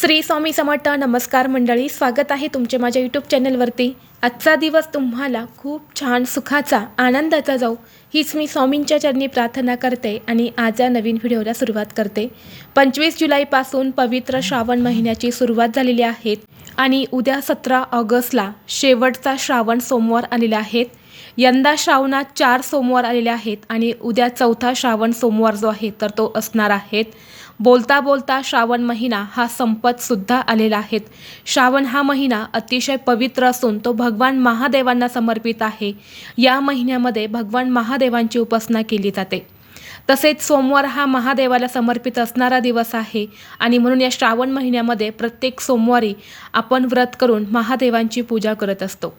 श्री स्वामी समर्थ नमस्कार मंडळी स्वागत आहे तुमचे माझ्या यूट्यूब चॅनलवरती. आजचा दिवस तुम्हाला खूप छान सुखाचा आनंदाचा जाऊ हीच मी स्वामींच्या चरणी प्रार्थना करते आणि आज या नवीन व्हिडिओला सुरुवात करते. पंचवीस जुलैपासून पवित्र श्रावण महिन्याची सुरुवात झालेली आहे आणि उद्या सतरा ऑगस्टला शेवटचा श्रावण सोमवार आलेला आहेत यंदा श्रावणात चार सोमवार आलेले आहेत आणि उद्या चौथा श्रावण सोमवार जो आहे तर तो असणार आहे. बोलता बोलता श्रावण महिना हा संपतसुद्धा आलेला आहे. श्रावण हा महिना अतिशय पवित्र असून तो भगवान महादेवांना समर्पित आहे. या महिन्यामध्ये भगवान महादेवांची उपासना केली जाते. तसेच सोमवार हा महादेवाला समर्पित असणारा दिवस आहे आणि म्हणून या श्रावण महिन्यामध्ये प्रत्येक सोमवारी आपण व्रत करून महादेवांची पूजा करत असतो.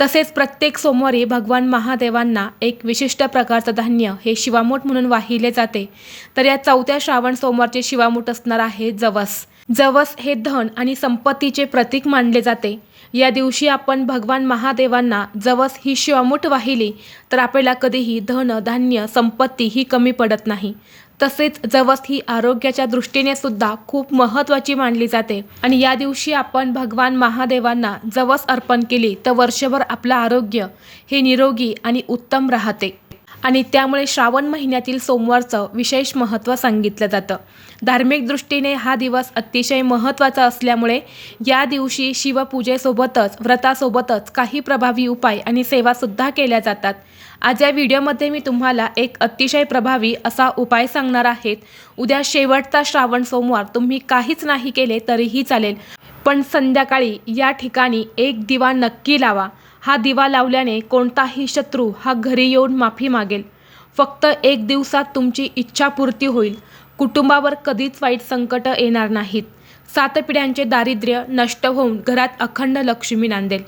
तसेच प्रत्येक सोमवारी भगवान महादेवांना एक विशिष्ट प्रकारचं धान्य हे शिवामूठ म्हणून वाहिले जाते. तर या चौथ्या श्रावण सोमवारचे शिवामूठ असणार आहे जवस. जवस हे धन आणि संपत्तीचे प्रतीक मानले जाते. या दिवशी आपण भगवान महादेवांना जवस ही शिवामूठ वाहिली तर आपल्याला कधीही धन धान्य संपत्ती ही कमी पडत नाही. तसेच जवस ही आरोग्याच्या दृष्टीने सुद्धा खूप महत्त्वाची मानली जाते. आणि या दिवशी आपण भगवान महादेवांना जवस अर्पण केली तर वर्षभर आपलं आरोग्य हे निरोगी आणि उत्तम राहते. आणि त्यामुळे श्रावण महिन्यातील सोमवारचं विशेष महत्त्व सांगितलं जातं. धार्मिक दृष्टीने हा दिवस अतिशय महत्त्वाचा असल्यामुळे या दिवशी शिवपूजेसोबतच व्रतासोबतच काही प्रभावी उपाय आणि सेवासुद्धा केल्या जातात. आज या व्हिडिओमध्ये मी तुम्हाला एक अतिशय प्रभावी असा उपाय सांगणार आहेत उद्या शेवटचा श्रावण सोमवार तुम्ही काहीच नाही केले तरीही चालेल. पण संध्याकाळी या ठिकाणी एक दिवा नक्की लावा. हा दिवा लावल्याने कोणताही शत्रू हा घरी येऊन माफी मागेल. फक्त एक दिवसात तुमची इच्छापूर्ती होईल. कुटुंबावर कधीच वाईट संकट येणार नाहीत. सात पिढ्यांचे दारिद्र्य नष्ट होऊन घरात अखंड लक्ष्मी नांदेल.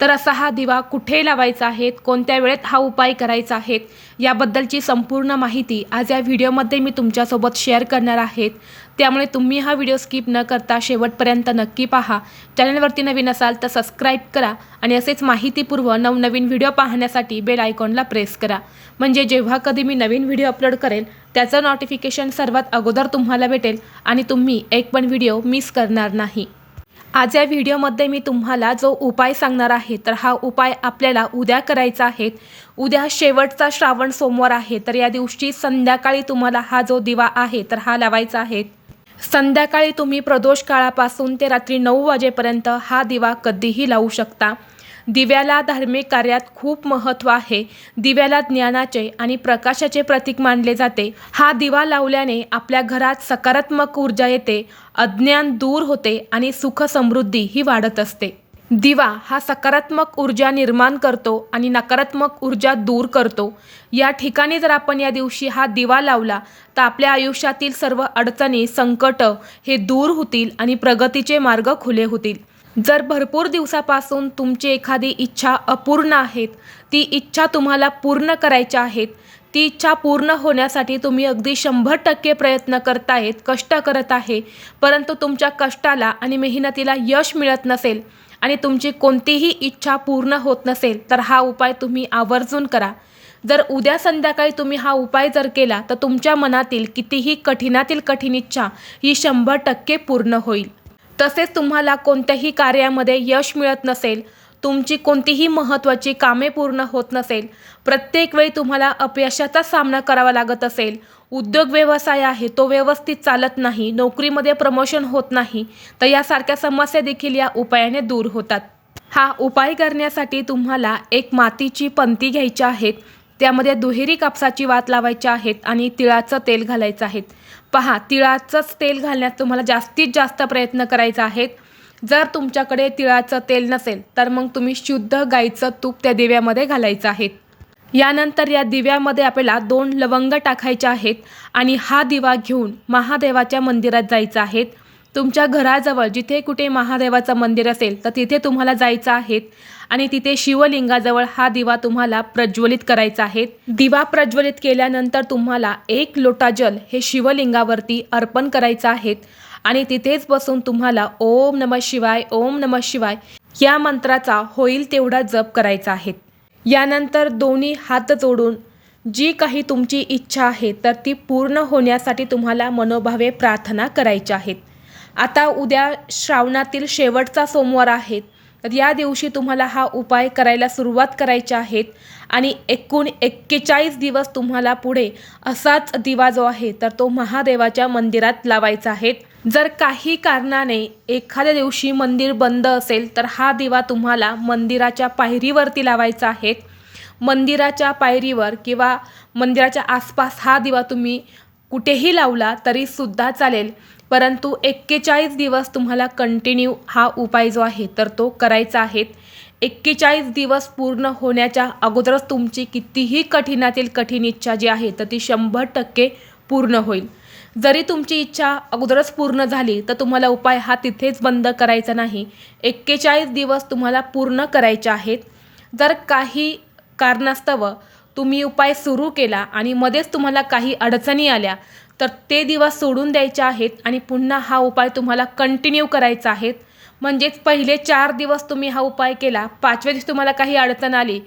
तर असा हा दिवा कुठे लावायचा आहे? कोणत्या वेळेत हा उपाय करायचा आहे? याबद्दलची संपूर्ण माहिती आज या व्हिडिओमध्ये मी तुमच्यासोबत शेअर करणार आहेत त्यामुळे तुम्ही हा व्हिडिओ स्किप न करता शेवटपर्यंत नक्की पहा. चॅनलवरती नवीन असाल तर सबस्क्राईब करा आणि असेच माहितीपूर्व नवनवीन व्हिडिओ पाहण्यासाठी बेल आयकॉनला प्रेस करा. म्हणजे जेव्हा कधी मी नवीन व्हिडिओ अपलोड करेल त्याचं नोटिफिकेशन सर्वात अगोदर तुम्हाला भेटेल आणि तुम्ही एक पण व्हिडिओ मिस करणार नाही. आज या व्हिडिओमध्ये मी तुम्हाला जो उपाय सांगणार आहे तर हा उपाय आपल्याला उद्या करायचा आहे. उद्या शेवटचा श्रावण सोमवार आहे तर या दिवशी संध्याकाळी तुम्हाला हा जो दिवा आहे तर हा लावायचा आहे. संध्याकाळी तुम्ही प्रदोष काळापासून ते रात्री नऊ वाजेपर्यंत हा दिवा कधीही लावू शकता. दिव्याला धार्मिक कार्यात खूप महत्त्व आहे. दिव्याला ज्ञानाचे आणि प्रकाशाचे प्रतीक मानले जाते. हा दिवा लावल्याने आपल्या घरात सकारात्मक ऊर्जा येते अज्ञान दूर होते आणि सुख समृद्धी ही वाढत असते. दिवा हा सकारात्मक ऊर्जा निर्माण करतो आणि नकारात्मक ऊर्जा दूर करतो. या ठिकाणी जर आपण या दिवशी हा दिवा लावला तर आपल्या आयुष्यातील सर्व अडचणी संकट हे दूर होतील आणि प्रगतीचे मार्ग खुले होतील. जर भरपूर दिवसापासून तुमची एखादी इच्छा अपूर्ण आहेत ती इच्छा तुम्हाला पूर्ण करायच्या आहेत ती इच्छा पूर्ण होण्यासाठी तुम्ही अगदी शंभर टक्के प्रयत्न करतायत कष्ट करत आहे परंतु तुमच्या कष्टाला आणि मेहनतीला यश मिळत नसेल आणि तुमची कोणतीही इच्छा पूर्ण होत नसेल तर हा उपाय तुम्ही आवर्जून करा. जर उद्या संध्याकाळी तुम्ही हा उपाय जर केला तर तुमच्या मनातील कितीही कठीणातील कठीण इच्छा ही शंभर टक्के पूर्ण होईल. तसेच तुम्हाला कोणत्याही कार्यामध्ये यश मिळत नसेल तुमची कोणतीही महत्त्वाची कामे पूर्ण होत नसेल प्रत्येक वेळी तुम्हाला अपयशाचा सामना करावा लागत असेल उद्योग व्यवसाय आहे तो व्यवस्थित चालत नाही नोकरीमध्ये प्रमोशन होत नाही तर यासारख्या समस्या देखील या उपायाने दूर होतात. हा उपाय करण्यासाठी तुम्हाला एक मातीची पंती घ्यायची आहेत त्यामध्ये दुहेरी कापसाची वात लावायची आहेत आणि तिळाचं तेल घालायचं आहे पहा तिळाचंच तेल घालण्यात तुम्हाला जास्तीत जास्त प्रयत्न करायचा आहेत. जर तुमच्याकडे तिळाचं तेल नसेल तर मग तुम्ही शुद्ध गाईचं तूप त्या दिव्यामध्ये घालायचं आहे यानंतर या दिव्यामध्ये आपल्याला दोन लवंग टाकायचे आहेत आणि हा दिवा घेऊन महादेवाच्या मंदिरात जायचं आहेत तुमच्या घराजवळ जिथे कुठे महादेवाचं मंदिर असेल तर तिथे तुम्हाला जायचं आहे आणि तिथे शिवलिंगाजवळ हा दिवा तुम्हाला प्रज्वलित करायचा आहे. दिवा प्रज्वलित केल्यानंतर तुम्हाला एक लोटा जल हे शिवलिंगावरती अर्पण करायचं आहे आणि तिथेच बसून तुम्हाला ओम नम शिवाय ओम नम शिवाय या मंत्राचा होईल तेवढा जप करायचा आहे. यानंतर दोन्ही हात जोडून जी काही तुमची इच्छा आहे तर ती पूर्ण होण्यासाठी तुम्हाला मनोभावे प्रार्थना करायच्या आहेत. आता उद्या श्रावणातील शेवटचा सोमवार आहे तर या दिवशी तुम्हाला हा उपाय करायला सुरुवात करायची आहेत आणि एकूण एक्केचाळीस दिवस तुम्हाला पुढे असाच दिवा जो आहे तर तो महादेवाच्या मंदिरात लावायचा आहे. जर काही कारणाने एखाद्या दिवशी मंदिर बंद असेल तर हा दिवा तुम्हाला मंदिराच्या पायरीवरती लावायचा आहे. मंदिराच्या पायरीवर किंवा मंदिराच्या आसपास हा दिवा तुम्ही कुठेही लावला तरीसुद्धा चालेल. परंतु एक्केचाळीस दिवस तुम्हाला कंटिन्यू हा उपाय जो आहे तर तो करायचा आहे. एक्केचाळीस दिवस पूर्ण होण्याच्या अगोदरच तुमची कितीही कठीणातील कठीण इच्छा जी आहे तर ती शंभर टक्के पूर्ण होईल. जरी तुमची इच्छा अगोदरच पूर्ण झाली तर तुम्हाला उपाय हा तिथेच बंद करायचा नाही. एक्केचाळीस दिवस तुम्हाला पूर्ण करायचे आहेत. जर काही कारणास्तव तुम्ही उपाय सुरू केला आणि मध्येच तुम्हाला काही अडचणी आल्या तर ते दिवस सोडून द्यायचे आहेत आणि पुन्हा हा उपाय तुम्हाला कंटिन्यू करायचा आहेत. म्हणजेच पहिले चार दिवस तुम्ही हा उपाय केला पाचव्या दिवशी तुम्हाला काही अडचण आली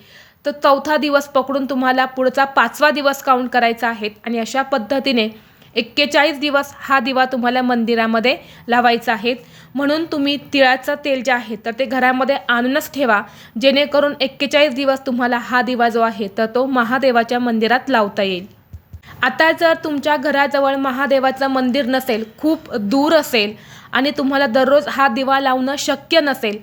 तर चौथा दिवस पकडून तुम्हाला पुढचा पाचवा दिवस काउंट करायचा आहे आणि अशा पद्धतीने एक्केचाळीस दिवस हा दिवा तुम्हाला मंदिरामध्ये लावायचा आहे. म्हणून तुम्ही तिळाचं तेल जे आहे तर ते घरामध्ये आणूनच ठेवा. जेणेकरून एक्केचाळीस दिवस तुम्हाला हा दिवा जो आहे तर तो महादेवाच्या मंदिरात लावता येईल. आता जर तुमच्या घराजवळ महादेवाचं मंदिर नसेल खूप दूर असेल आणि तुम्हाला दररोज हा दिवा लावणं शक्य नसेल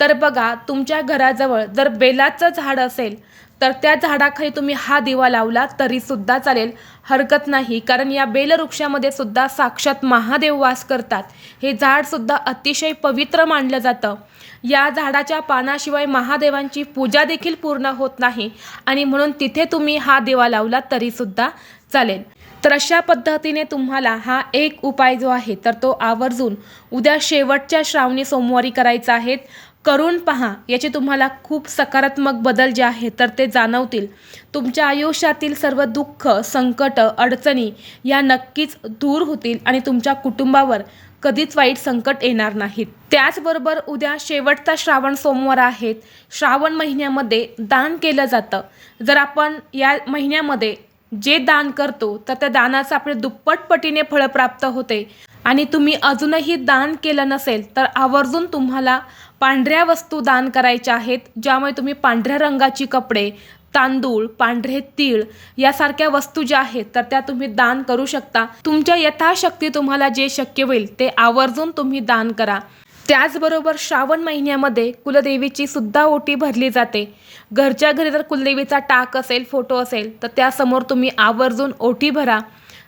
तर बघा तुमच्या घराजवळ जर बेलाचं झाड असेल तर त्या झाडाखाली तुम्ही हा दिवा लावला तरीसुद्धा चालेल. हरकत नाही. कारण या बेलवृक्षामध्ये सुद्धा साक्षात महादेव वास करतात. हे झाडसुद्धा अतिशय पवित्र मानलं जातं. या झाडाच्या पानाशिवाय महादेवांची पूजा देखील पूर्ण होत नाही आणि म्हणून तिथे तुम्ही हा दिवा लावला तरीसुद्धा चालेल. तर अशा पद्धतीने तुम्हाला हा एक उपाय जो आहे तर तो आवर्जून उद्या शेवटच्या श्रावणी सोमवारी करायचा आहे. करून पहा. याचे तुम्हाला खूप सकारात्मक बदल जे आहे तर ते जाणवतील. तुमच्या आयुष्यातील सर्व दुःख संकट अडचणी या नक्कीच दूर होतील आणि तुमच्या कुटुंबावर कधीच वाईट संकट येणार नाहीत. त्याचबरोबर उद्या शेवटचा श्रावण सोमवार आहेत श्रावण महिन्यामध्ये दान केलं जातं. जर आपण या महिन्यामध्ये जे दान करतो तर त्या दानाचं आपले दुप्पट पटीने फळ प्राप्त होते. आणि तुम्ही अजूनही दान केलं नसेल तर आवर्जून तुम्हाला पांढऱ्या वस्तू दान करायच्या आहेत ज्यामुळे तुम्ही पांढऱ्या रंगाची कपडे तांदूळ पांढरे तीळ यासारख्या वस्तू ज्या आहेत तर त्या तुम्ही दान करू शकता. तुमच्या यथाशक्ती तुम्हाला जे शक्य होईल ते आवर्जून तुम्ही दान करा. त्याचबरोबर श्रावण महिन्यामध्ये कुलदेवीची सुद्धा ओटी भरली जाते. घरच्या घरी जर कुलदेवीचा टाक असेल फोटो असेल तर त्यासमोर तुम्ही आवर्जून ओटी भरा.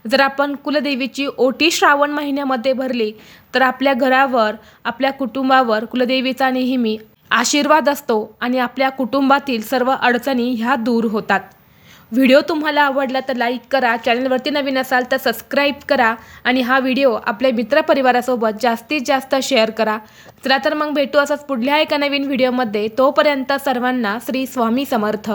जर आपण कुलदेवीची ओटी श्रावण महिन्यामध्ये भरली तर आपल्या घरावर आपल्या कुटुंबावर कुलदेवीचा नेहमी आशीर्वाद असतो आणि आपल्या कुटुंबातील सर्व अडचणी ह्या दूर होतात. व्हिडिओ तुम्हाला आवडला तर लाईक करा चॅनलवरती नवीन असाल तर सबस्क्राईब करा आणि हा व्हिडिओ आपल्या मित्रपरिवारासोबत जास्तीत जास्त शेअर करा. चला तर मग भेटू असंच पुढल्या एका नवीन व्हिडिओमध्ये. तोपर्यंत सर्वांना श्री स्वामी समर्थ.